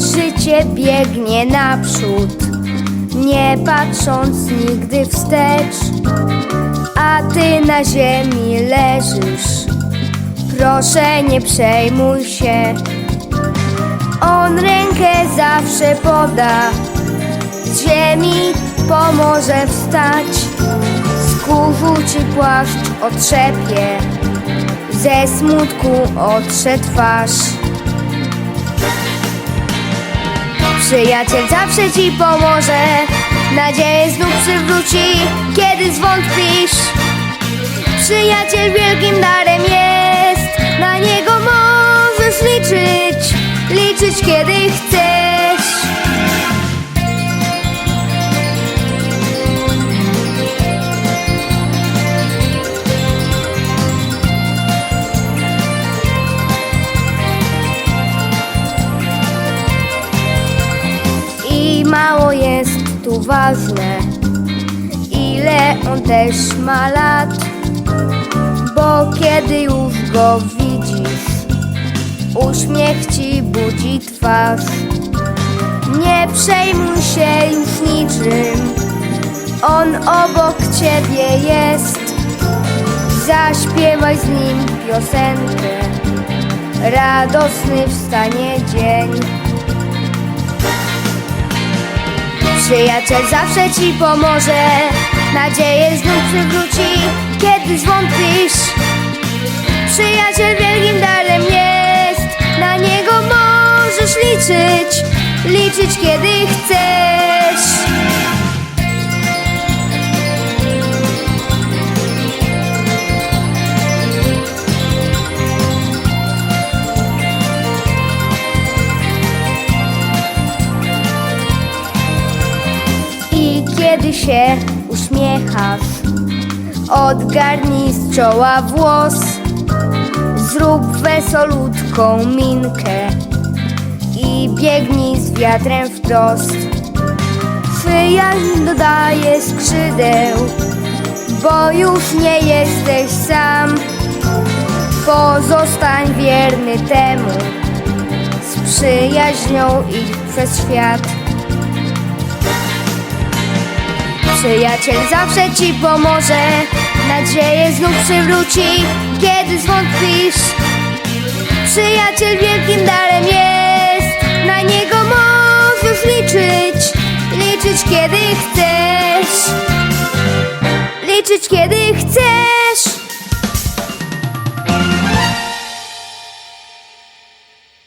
życie biegnie naprzód, nie patrząc nigdy wstecz, a ty na ziemi leżysz. Proszę nie przejmuj się, on rękę zawsze poda, z ziemi pomoże wstać, z kurzu ci płaszcz otrzepie, ze smutku otrze twarz. Przyjaciel zawsze ci pomoże, nadzieję znów przywróci, kiedy zwątpisz. Przyjaciel wielkim darem jest, na niego możesz liczyć, liczyć kiedy chcesz. Mało jest tu ważne, ile on też ma lat, bo kiedy już go widzisz, uśmiech ci budzi twarz. Nie przejmuj się już niczym, on obok ciebie jest. Zaśpiewaj z nim piosenkę, radosny wstanie dzień. Przyjaciel zawsze ci pomoże, nadzieję znów przywróci, kiedy zwątpisz. Przyjaciel wielkim darem jest, na niego możesz liczyć, liczyć kiedy chcesz. Się uśmiechasz, odgarnij z czoła włos, zrób wesolutką minkę i biegnij z wiatrem wprost. Przyjaźń dodaje skrzydeł, bo już nie jesteś sam. Pozostań wierny temu, z przyjaźnią idź przez świat. Przyjaciel zawsze ci pomoże, nadzieję znów przywróci, kiedy zwątpisz. Przyjaciel wielkim darem jest, na niego możesz liczyć, liczyć kiedy chcesz. Liczyć kiedy